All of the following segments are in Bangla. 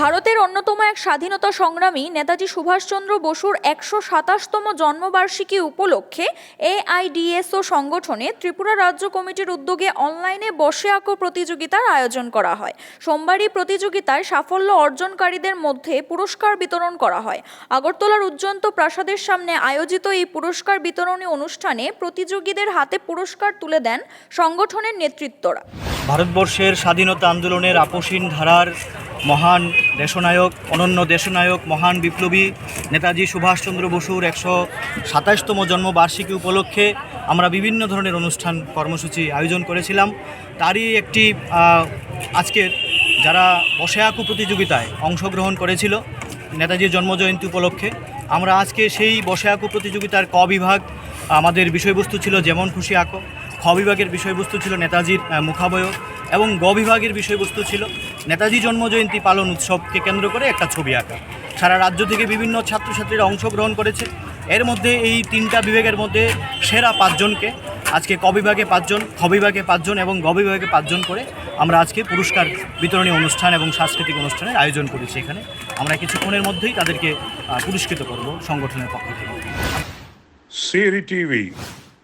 ভারতের অন্যতম এক স্বাধীনতা সংগ্রামী নেতাজি সুভাষচন্দ্র বসুর একশো সাতাশতম জন্মবার্ষিকী উপলক্ষে এআইডিএসও সংগঠনে ত্রিপুরা রাজ্য কমিটির উদ্যোগে অনলাইনে বসে আঁকো প্রতিযোগিতার আয়োজন করা হয়। সোমবারই প্রতিযোগিতায় সাফল্য অর্জনকারীদের মধ্যে পুরস্কার বিতরণ করা হয়। আগরতলার উজ্জন্ত প্রাসাদের সামনে আয়োজিত এই পুরস্কার বিতরণী অনুষ্ঠানে প্রতিযোগীদের হাতে পুরস্কার তুলে দেন সংগঠনের নেতৃত্বরা। ভারতবর্ষের স্বাধীনতা আন্দোলনের আপসীন ধারার মহান দেশনায়ক, অনন্য দেশনায়ক, মহান বিপ্লবী নেতাজি সুভাষচন্দ্র বসুর একশো সাতাশতম জন্মবার্ষিকী উপলক্ষে আমরা বিভিন্ন ধরনের অনুষ্ঠান কর্মসূচি আয়োজন করেছিলাম। তারই একটি আজকের যারা বসে আঁকু প্রতিযোগিতায় অংশগ্রহণ করেছিল নেতাজির জন্মজয়ন্তী উপলক্ষে, আমরা আজকে সেই বসে আঁকু প্রতিযোগিতার ক বিভাগ আমাদের বিষয়বস্তু ছিল যেমন খুশি আঁকো খ বিভাগের বিষয়বস্তু ছিল নেতাজির মুখাবয়ব এবং গ বিভাগের বিষয়বস্তু ছিল নেতাজি জন্মজয়ন্তী পালন উৎসবকে কেন্দ্র করে একটা ছবি আঁকা। সারা রাজ্য থেকে বিভিন্ন ছাত্রছাত্রীরা অংশগ্রহণ করেছে। এর মধ্যে এই তিনটা বিভাগের মধ্যে সেরা পাঁচজনকে আজকে ক বিভাগে পাঁচজন খ বিভাগে পাঁচজন এবং গ বিভাগে পাঁচজন করে আমরা আজকে পুরস্কার বিতরণী অনুষ্ঠান এবং সাংস্কৃতিক অনুষ্ঠানের আয়োজন করেছি এখানে। আমরা কিছুক্ষণের মধ্যেই তাদেরকে পুরস্কৃত করব সংগঠনের পক্ষ থেকে। Siri TV,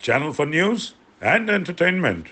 channel for news and entertainment.